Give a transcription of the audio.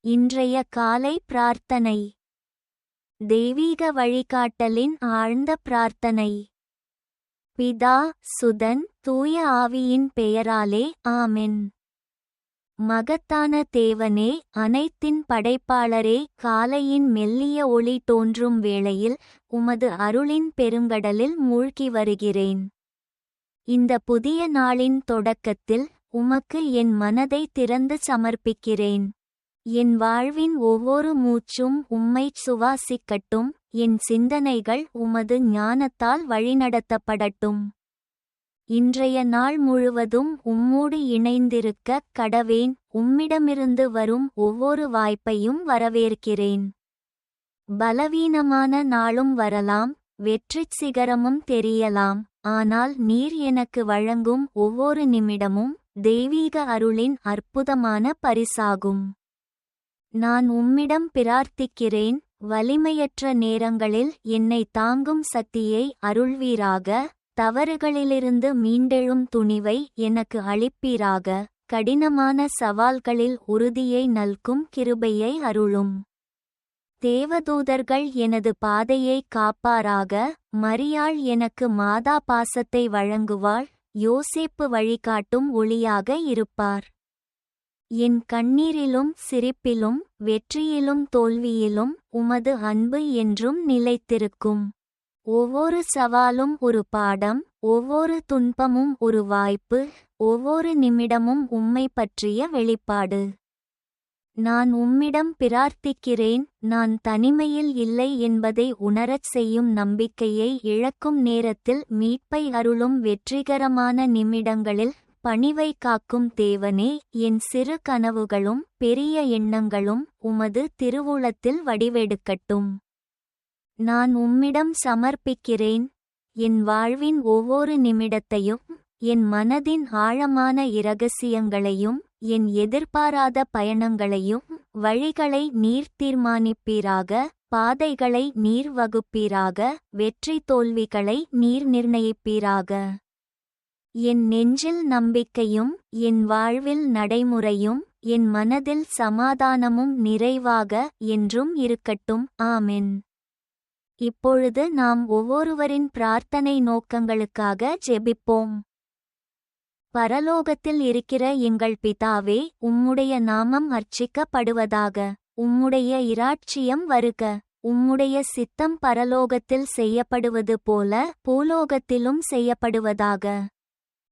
இன்றைய காலை பிரார்த்தனை. தெய்வீக வழிகாட்டலின் ஆழ்ந்த பிரார்த்தனை. பிதா சுதன் தூய ஆவியின் பெயராலே ஆமென். மகத்தான தேவனே அனைத்தின் படைப்பாளரே காலையின் மெல்லிய ஒளி தோன்றும் வேளையில் உமது அருளின் பெருங்கடலில் மூழ்கி வருகிறேன். இந்த புதிய நாளின் தொடக்கத்தில் உமக்கு என் மனதை திறந்து சமர்ப்பிக்கிறேன். என் வாழ்வின் ஒவ்வொரு மூச்சும் உம்மைச் சுவாசிக்கட்டும் என் சிந்தனைகள் உமது ஞானத்தால் வழிநடத்தப்படட்டும். இன்றைய நாள் முழுவதும் உம்மோடு இணைந்திருக்க கடவேன் உம்மிடமிருந்து வரும் ஒவ்வொரு வாய்ப்பையும் வரவேற்கிறேன். பலவீனமான நாளும் வரலாம் வெற்றிச் சிகரமும் தெரியலாம் ஆனால் நீர் எனக்கு வழங்கும் ஒவ்வொரு நிமிடமும் தெய்வீக அருளின் அற்புதமான பரிசாகும். நான் உம்மிடம் பிரார்த்திக்கிறேன் வலிமையற்ற நேரங்களில் என்னை தாங்கும் சக்தியை அருள்வீராக தவறுகளிலிருந்து மீண்டெழும் துணிவை எனக்கு அளிப்பீராக கடினமான சவால்களில் உறுதியை நல்கும் கிருபையை அருளும். தேவதூதர்கள் எனது பாதையை காப்பாராக மரியாள் எனக்கு மாதா பாசத்தை வழங்குவாள் யோசேப்பு வழிகாட்டும் ஒளியாக இருப்பார். என் கண்ணீரிலும் சிரிப்பிலும் வெற்றியிலும் தோல்வியிலும் உமது அன்பு என்றும் நிலைத்திருக்கும். ஒவ்வொரு சவாலும் ஒரு பாடம் ஒவ்வொரு துன்பமும் ஒரு வாய்ப்பு ஒவ்வொரு நிமிடமும் உம்மை பற்றிய வெளிப்பாடு. நான் உம்மிடம் பிரார்த்திக்கிறேன் நான் தனிமையில் இல்லை என்பதை உணரச் செய்யும் நம்பிக்கையை இழக்கும் நேரத்தில் மீட்பை அருளும் வெற்றிகரமான நிமிடங்களில் பணிவை காக்கும் தேவனே என் சிறு கனவுகளும் பெரிய எண்ணங்களும் உமது திருவுளத்தில் வடிவெடுக்கட்டும். நான் உம்மிடம் சமர்ப்பிக்கிறேன். என் வாழ்வின் ஒவ்வொரு நிமிடத்தையும் என் மனதின் ஆழமான இரகசியங்களையும் என் எதிர்பாராத பயணங்களையும் வழிகளை நீர் தீர்மானிப்பீராக பாதைகளை நீர் வகுப்பீராக வெற்றி தோல்விகளை நீர் நிர்ணயிப்பீராக. என் நெஞ்சில் நம்பிக்கையும் என் வாழ்வில் நடைமுறையும் என் மனதில் சமாதானமும் நிறைவாக என்றும் இருக்கட்டும். ஆமென். இப்பொழுது நாம் ஒவ்வொருவரின் பிரார்த்தனை நோக்கங்களுக்காக ஜெபிப்போம். பரலோகத்தில் இருக்கிற எங்கள் பிதாவே உம்முடைய நாமம் அர்ச்சிக்கப்படுவதாக உம்முடைய இராட்சியம் வருக. உம்முடைய சித்தம் பரலோகத்தில் செய்யப்படுவது போல பூலோகத்திலும் செய்யப்படுவதாக.